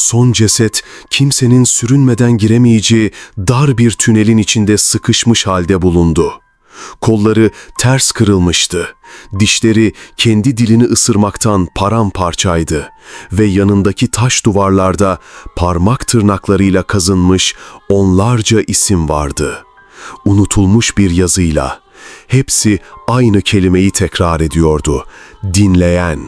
Son ceset kimsenin sürünmeden giremeyeceği dar bir tünelin içinde sıkışmış halde bulundu. Kolları ters kırılmıştı. Dişleri kendi dilini ısırmaktan paramparçaydı ve yanındaki taş duvarlarda parmak tırnaklarıyla kazınmış onlarca isim vardı. Unutulmuş bir yazıyla. Hepsi aynı kelimeyi tekrar ediyordu. Dinleyen,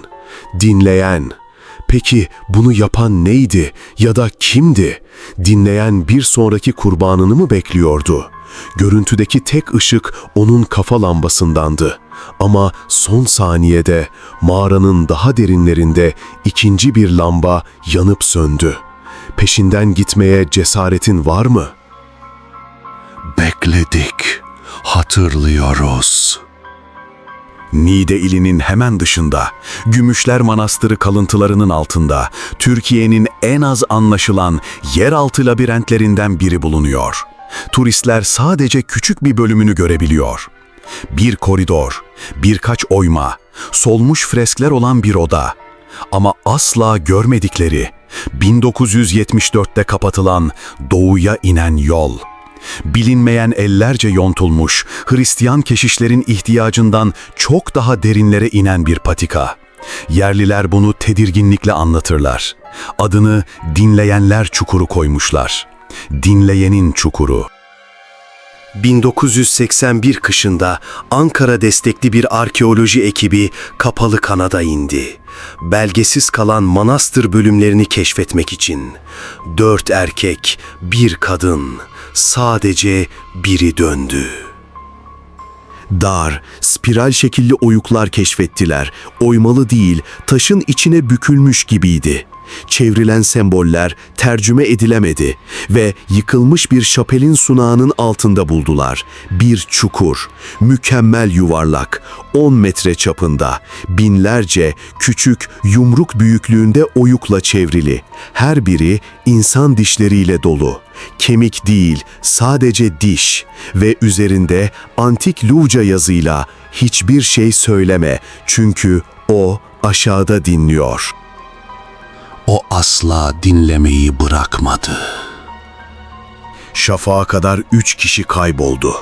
dinleyen. Peki bunu yapan neydi ya da kimdi? Dinleyen bir sonraki kurbanını mı bekliyordu? Görüntüdeki tek ışık onun kafa lambasındandı. Ama son saniyede mağaranın daha derinlerinde ikinci bir lamba yanıp söndü. Peşinden gitmeye cesaretin var mı? Bekledik, hatırlıyoruz. Niğde ilinin hemen dışında, Gümüşler Manastırı kalıntılarının altında, Türkiye'nin en az anlaşılan yeraltı labirentlerinden biri bulunuyor. Turistler sadece küçük bir bölümünü görebiliyor. Bir koridor, birkaç oyma, solmuş freskler olan bir oda. Ama asla görmedikleri, 1974'te kapatılan doğuya inen yol. Bilinmeyen ellerce yontulmuş, Hristiyan keşişlerin ihtiyacından çok daha derinlere inen bir patika. Yerliler bunu tedirginlikle anlatırlar. Adını dinleyenler çukuru koymuşlar. Dinleyenin çukuru. 1981 kışında Ankara destekli bir arkeoloji ekibi Kapalı Kanada indi. Belgesiz kalan manastır bölümlerini keşfetmek için. Dört erkek, bir kadın, sadece biri döndü. Dar, spiral şekilli oyuklar keşfettiler. Oymalı değil, taşın içine bükülmüş gibiydi. Çevrilen semboller tercüme edilemedi ve yıkılmış bir şapelin sunağının altında buldular. Bir çukur, mükemmel yuvarlak, 10 metre çapında, binlerce küçük yumruk büyüklüğünde oyukla çevrili. Her biri insan dişleriyle dolu. Kemik değil, sadece diş ve üzerinde antik Luca yazıyla hiçbir şey söyleme çünkü o aşağıda dinliyor. O asla dinlemeyi bırakmadı. Şafağa kadar üç kişi kayboldu.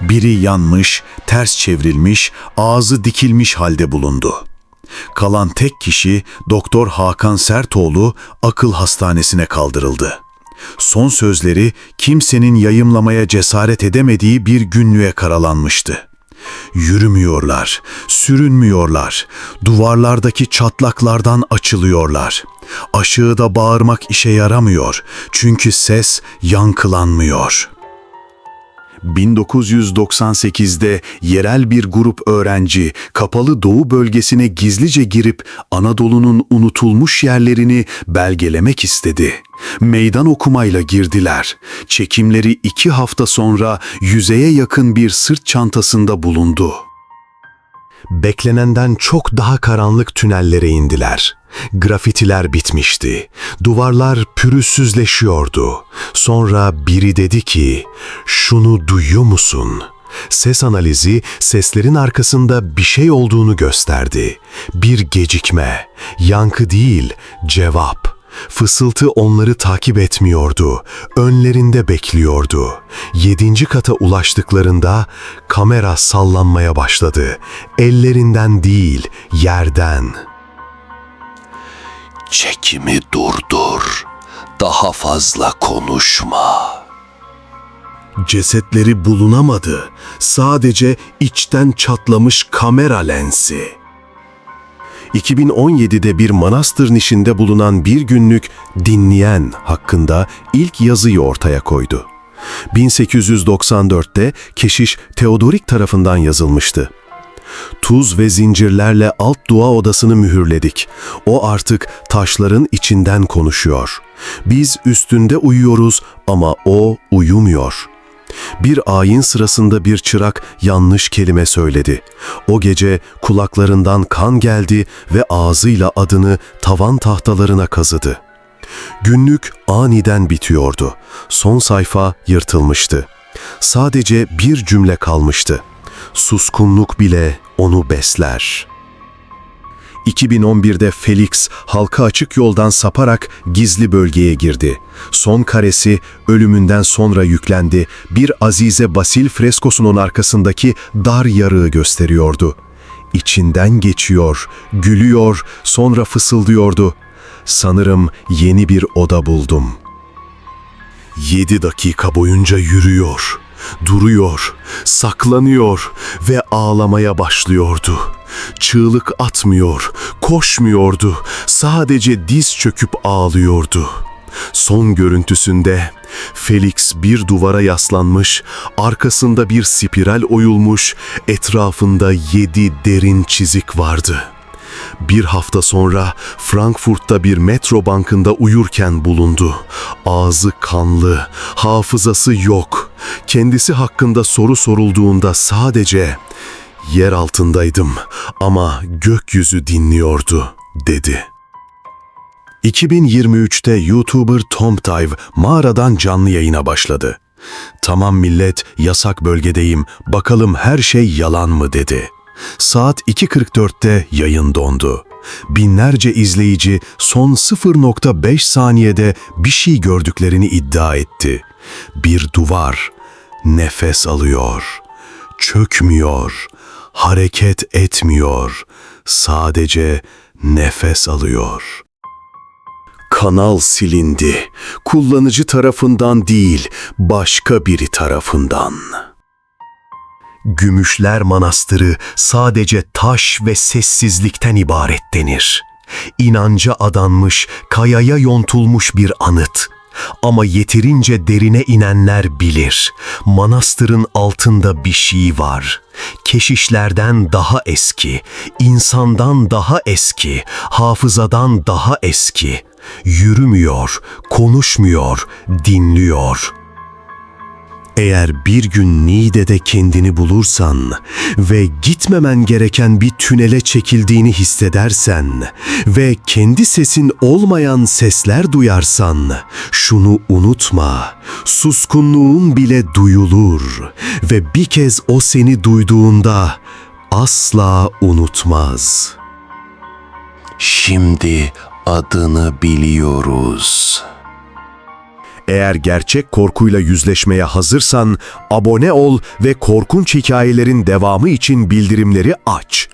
Biri yanmış, ters çevrilmiş, ağzı dikilmiş halde bulundu. Kalan tek kişi Doktor Hakan Sertoğlu akıl hastanesine kaldırıldı. Son sözleri kimsenin yayımlamaya cesaret edemediği bir günlüğe karalanmıştı. Yürümüyorlar, sürünmüyorlar, duvarlardaki çatlaklardan açılıyorlar. Aşığıda bağırmak işe yaramıyor çünkü ses yankılanmıyor. 1998'de yerel bir grup öğrenci Kapalı Doğu bölgesine gizlice girip Anadolu'nun unutulmuş yerlerini belgelemek istedi. Meydan okumayla girdiler. Çekimleri iki hafta sonra yüzeye yakın bir sırt çantasında bulundu. Beklenenden çok daha karanlık tünellere indiler. Grafitiler bitmişti. Duvarlar pürüzsüzleşiyordu. Sonra biri dedi ki, "Şunu duyuyor musun?" Ses analizi seslerin arkasında bir şey olduğunu gösterdi. Bir gecikme, yankı değil, cevap. Fısıltı onları takip etmiyordu. Önlerinde bekliyordu. Yedinci kata ulaştıklarında kamera sallanmaya başladı. Ellerinden değil, yerden. Çekimi durdur. Daha fazla konuşma. Cesetleri bulunamadı. Sadece içten çatlamış kamera lensi. 2017'de bir manastır nişinde bulunan bir günlük dinleyen hakkında ilk yazıyı ortaya koydu. 1894'te keşiş Teodorik tarafından yazılmıştı. Tuz ve zincirlerle alt dua odasını mühürledik. O artık taşların içinden konuşuyor. Biz üstünde uyuyoruz ama o uyumuyor. Bir ayin sırasında bir çırak yanlış kelime söyledi. O gece kulaklarından kan geldi ve ağzıyla adını tavan tahtalarına kazıdı. Günlük aniden bitiyordu. Son sayfa yırtılmıştı. Sadece bir cümle kalmıştı. Suskunluk bile onu besler. 2011'de Felix halka açık yoldan saparak gizli bölgeye girdi. Son karesi ölümünden sonra yüklendi. Bir Azize Basil freskosunun arkasındaki dar yarığı gösteriyordu. İçinden geçiyor, gülüyor, sonra fısıldıyordu. Sanırım yeni bir oda buldum. Yedi dakika boyunca yürüyor, duruyor, saklanıyor ve ağlamaya başlıyordu. Çığlık atmıyor, koşmuyordu, sadece diz çöküp ağlıyordu. Son görüntüsünde Felix bir duvara yaslanmış, arkasında bir spiral oyulmuş, etrafında yedi derin çizik vardı. Bir hafta sonra Frankfurt'ta bir metro bankında uyurken bulundu. Ağzı kanlı, hafızası yok. Kendisi hakkında soru sorulduğunda sadece ''Yer altındaydım ama gökyüzü dinliyordu.'' dedi. 2023'te YouTuber Tom Dive mağaradan canlı yayına başladı. Tamam millet, yasak bölgedeyim, bakalım her şey yalan mı dedi. Saat 2.44'te yayın dondu. Binlerce izleyici son 0.5 saniyede bir şey gördüklerini iddia etti. Bir duvar nefes alıyor, çökmüyor, hareket etmiyor, sadece nefes alıyor. Kanal silindi. Kullanıcı tarafından değil, başka biri tarafından. Gümüşler Manastırı sadece taş ve sessizlikten ibaret denir. İnanca adanmış, kayaya yontulmuş bir anıt. Ama yeterince derine inenler bilir. Manastırın altında bir şey var. Keşişlerden daha eski, insandan daha eski, hafızadan daha eski. Yürümüyor, konuşmuyor, dinliyor.'' Eğer bir gün Niğde'de kendini bulursan ve gitmemen gereken bir tünele çekildiğini hissedersen ve kendi sesin olmayan sesler duyarsan, şunu unutma, suskunluğun bile duyulur ve bir kez o seni duyduğunda asla unutmaz. Şimdi adını biliyoruz. Eğer gerçek korkuyla yüzleşmeye hazırsan abone ol ve korkunç hikayelerin devamı için bildirimleri aç.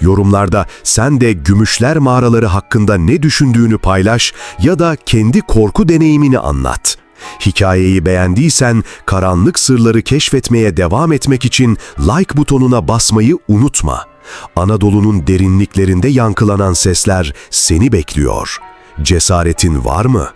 Yorumlarda sen de Gümüşler Mağaraları hakkında ne düşündüğünü paylaş ya da kendi korku deneyimini anlat. Hikayeyi beğendiysen karanlık sırları keşfetmeye devam etmek için like butonuna basmayı unutma. Anadolu'nun derinliklerinde yankılanan sesler seni bekliyor. Cesaretin var mı?